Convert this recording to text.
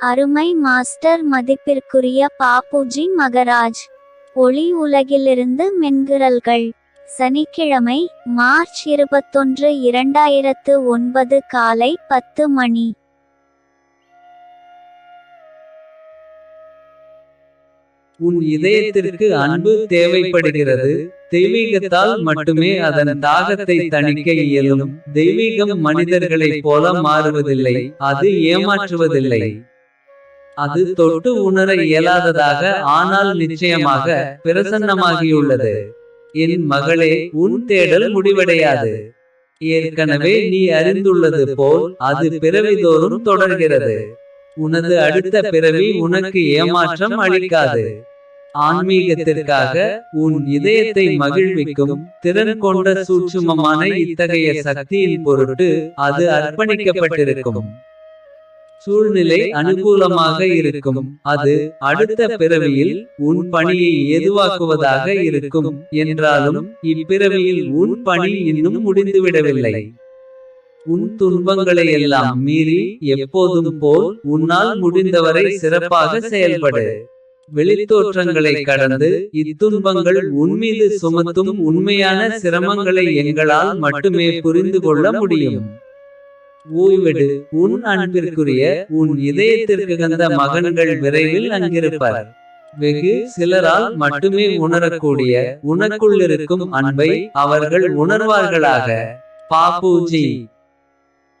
அருமை மாஸ்டர் மதிப்பிற்குரிய பாப்புஜி மகராஜ். ஒளி உலகிலிருந்து மென்குரல்கள். சனிக்கிழமை மார்ச் இருபத்தொன்று இரண்டாயிரத்து ஒன்பது காலை பத்து மணி. உன் இதயத்திற்கு அன்பு தேவைப்படுகிறது. தெய்வீகத்தால் மட்டுமே அதன் தாகத்தை தணிக்க இயலும். தெய்வீகம் மனிதர்களைப் போல மாறுவதில்லை. அது ஏமாற்றுவதில்லை. அது தொட்டு உணர இயலாததாக ஆனால் நிச்சயமாக பிரசன்னமாகியுள்ளது. என் மகளே உன் தேடல் முடிவடையாது. ஏற்கனவே நீ அறிந்துள்ளது போல் அது பிறவிதோறும் தொடர்கிறது. உனது அடுத்த பிறவி உனக்கு ஏமாற்றம் அளிக்காது. ஆன்மீகத்திற்காக உன் இதயத்தை மகிழ்விக்கும் திறன் கொண்ட சூட்சுமமான இத்தகைய சக்தியின் பொருட்டு அது அர்ப்பணிக்கப்பட்டிருக்கும். சூழ்நிலை அனுகூலமாக இருக்கும். அது அடுத்த பிறவியில் உன் பணியை எதுவாக்குவதாக இருக்கும். என்றாலும் இப்பிறவியில் உன் பணி இன்னும் முடிந்துவிடவில்லை. உன் துன்பங்களை எல்லாம் மீறி எப்போதும் போல் உன்னால் முடிந்தவரை சிறப்பாக செயல்படு. வெளித்தோற்றங்களை கடந்து இத்துன்பங்கள் உன்மீது சுமத்தும் உண்மையான சிரமங்களை எங்களால் மட்டுமே புரிந்து கொள்ள முடியும். ஓய்வெடு உன் அன்பிற்குரிய உன் இதயத்திற்கு கந்த மகன்கள் விரைவில் அங்கிருப்பார். வெகு சிலரால் மட்டுமே உணரக்கூடிய உனக்குள்ளிருக்கும் அன்பை அவர்கள் உணர்வார்களாக. பாப்பூஜி